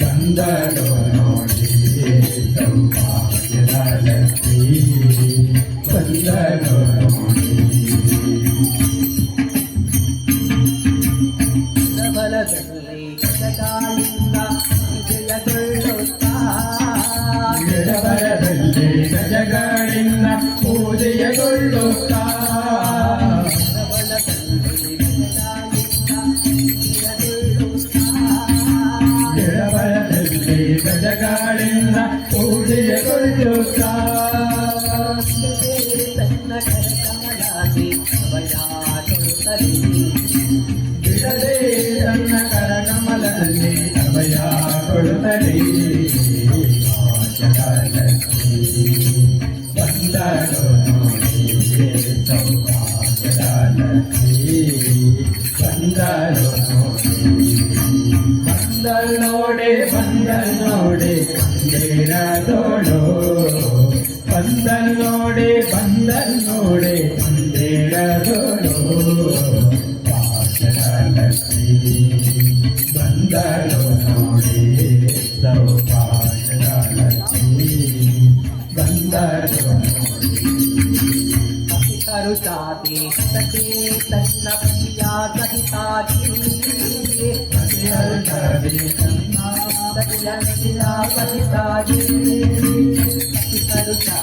కందలో ಕರಕಮಲದಲ್ಲಿ ಅಭಯ ಕೊಡುತ್ತಲೇ ಬಂದಳು ನೋಡಿ ಸೌಭಾಗ್ಯದಲಕ್ಷ್ಮಿ ಬಂದಳು ನೋಡಿ ಬಂದಲ್ ನೋಡಿ ಬಂದಿರದೋಳು ಬಂದಲ್ ನೋಡಿ ಬಂದಲ್ ನೋಡಿ ಬಂದಿರದೋಳು सुंदर करुता दे सके तन्नपिया सहिता जी करुता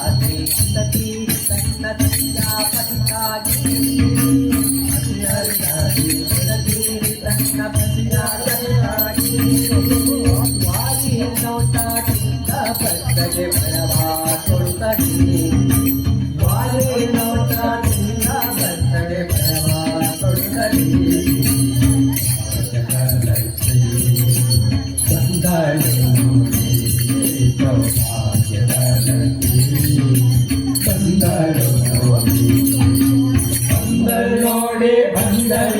ಕೊಡುತ್ತದೆ ನೋಡಿ ಬಂದಲ್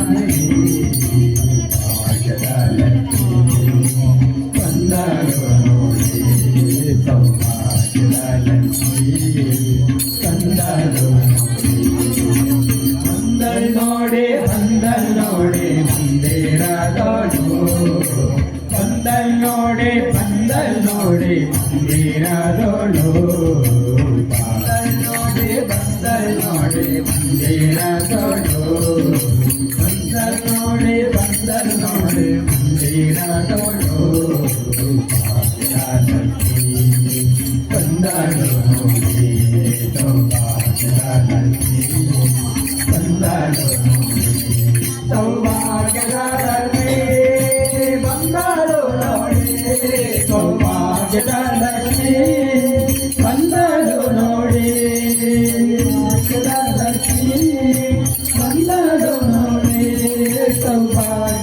ಬಂದಲ್ ನೋಡಿ ಮಂದಿರದೋಳು ಬಂದಲ್ ನೋಡಿ ಬಂದಲ್ ನೋಡಿ ಮಂದಿರದೋಳು ಬಂದಲ್ ನೋಡಿ ಬಂದಲ್ ನೋಡಿ ಮಂದಿರದೋಳು ಬಂದಲ್ ನೋಡಿ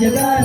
Yeah.